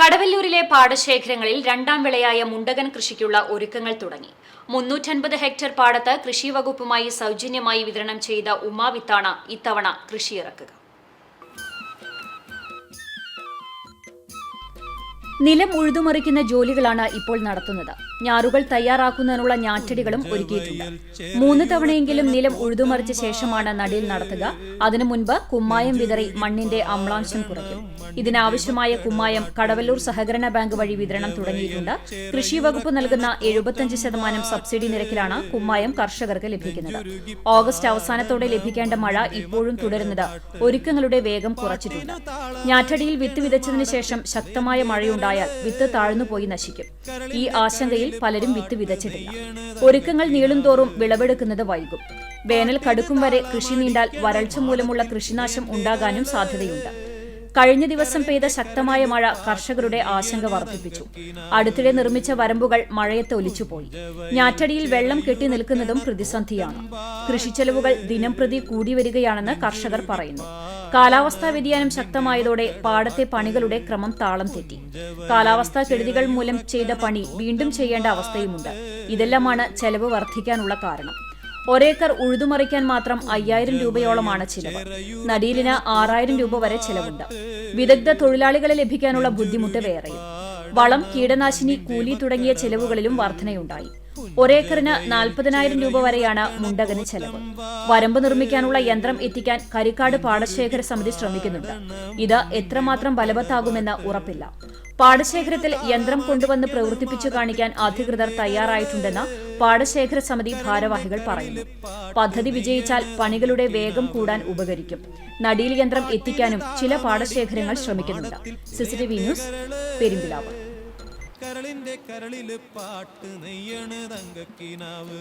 കടവല്ലൂരിലെ പാടശേഖരങ്ങളിൽ രണ്ടാം വിളയായ മുണ്ടകൻ കൃഷിക്കുള്ള ഒരുക്കങ്ങൾ തുടങ്ങി. മുന്നൂറ്റൻപത് ഹെക്ടർ പാടത്ത് കൃഷി വകുപ്പുമായി സൗജന്യമായി വിതരണം ചെയ്ത ഉമാവിത്താണ് ഇത്തവണ കൃഷിയിറക്കുക. നിലം ഉഴുതുമറിക്കുന്ന ജോലികളാണ് ഇപ്പോൾ നടത്തുന്നത്. ഞാറുകൾ തയ്യാറാക്കുന്നതിനുള്ള ഞാറ്റടികളും ഒരുക്കിയിട്ടുണ്ട്. മൂന്ന് തവണയെങ്കിലും നിലം ഉഴുതുമറിച്ച ശേഷമാണ് നടീൽ നടത്തുക. അതിനു മുൻപ് കുമ്മായം വിതറി മണ്ണിന്റെ അമ്ലാംശം കുറയ്ക്കും. ഇതിനാവശ്യമായ കുമ്മായം കടവല്ലൂർ സഹകരണ ബാങ്ക് വഴി വിതരണം തുടങ്ങിയിട്ടുണ്ട്. കൃഷി വകുപ്പ് നൽകുന്ന എഴുപത്തഞ്ച് ശതമാനം സബ്സിഡി നിരക്കിലാണ് കുമ്മായം കർഷകർക്ക് ലഭിക്കുന്നത്. ഓഗസ്റ്റ് അവസാനത്തോടെ ലഭിക്കേണ്ട മഴ ഇപ്പോഴും തുടരുന്നത് ഒരുക്കങ്ങളുടെ വേഗം കുറച്ചിട്ടുണ്ട്. ഞാറ്റടിയിൽ വിത്ത് വിതച്ചതിനു ശേഷം ശക്തമായ മഴയുണ്ടായാൽ വിത്ത് താഴ്ന്നുപോയി നശിക്കും. ഈ ആശങ്കയിൽ പലരും വിത്ത് വിതച്ചിട്ടില്ല. ഒരുക്കങ്ങൾ നീളുംതോറും വിളവെടുക്കുന്നത് വൈകും. വേനൽ കടുക്കും വരെ കൃഷി നീണ്ടാൽ വരൾച്ച മൂലമുള്ള കൃഷിനാശം ഉണ്ടാകാനും സാധ്യതയുണ്ട്. കഴിഞ്ഞ ദിവസം പെയ്ത ശക്തമായ മഴ കർഷകരുടെ ആശങ്ക വർദ്ധിപ്പിച്ചു. അടുത്തിടെ നിർമ്മിച്ച വരമ്പുകൾ മഴയത്ത് ഒലിച്ചുപോയി. ഞാറ്റടിയിൽ വെള്ളം കെട്ടി നിൽക്കുന്നതും പ്രതിസന്ധിയാണ്. കൃഷിച്ചെലവുകൾ ദിനം പ്രതി കൂടി വരികയാണെന്ന് കർഷകർ പറയുന്നു. കാലാവസ്ഥാ വ്യതിയാനം ശക്തമായതോടെ പാടത്തെ പണികളുടെ ക്രമം താളം തെറ്റി. കാലാവസ്ഥാ കെടുതികൾ മൂലം ചെയ്ത പണി വീണ്ടും ചെയ്യേണ്ട അവസ്ഥയുമുണ്ട്. ഇതെല്ലാമാണ് ചെലവ് വർദ്ധിക്കാനുള്ള കാരണം. ഒരേക്കർ ഉഴുതുമറിക്കാൻ മാത്രം അയ്യായിരം രൂപയോളമാണ് ചിലവ്. നടീലിന് ആറായിരം രൂപ വരെ ചിലവുണ്ട്. വിദഗ്ധ തൊഴിലാളികളെ ലഭിക്കാനുള്ള ബുദ്ധിമുട്ട് വേറെയും. വളം കീടനാശിനി കൂലി തുടങ്ങിയ ചെലവുകളിലും വർധനയുണ്ടായി. ഒരേക്കറിന് നാൽപ്പതിനായിരം രൂപ വരെയാണ് മുണ്ടകന് ചെലവ്. വരമ്പ് നിർമ്മിക്കാനുള്ള യന്ത്രം എത്തിക്കാൻ കരിക്കാട് പാടശേഖര സമിതി ശ്രമിക്കുന്നുണ്ട്. ഇത് എത്രമാത്രം ബലവത്താകുമെന്ന് ഉറപ്പില്ല. പാടശേഖരത്തിൽ യന്ത്രം കൊണ്ടുവന്ന് പ്രവർത്തിപ്പിച്ചു കാണിക്കാൻ അധികൃതർ തയ്യാറായിട്ടുണ്ടെന്ന് പാടശേഖര സമിതി ഭാരവാഹികൾ പറയുന്നു. പദ്ധതി വിജയിച്ചാൽ പണികളുടെ വേഗം കൂടാൻ ഉപകരിക്കും. നടീൽ യന്ത്രം എത്തിക്കാനും ചില പാടശേഖരങ്ങൾ ശ്രമിക്കുന്നുണ്ട്. CCTV news Perumpilavu. കരളിന്റെ കരളിൽ പാട്ട് നെയ്യണ് തങ്കക്കിനാവ്.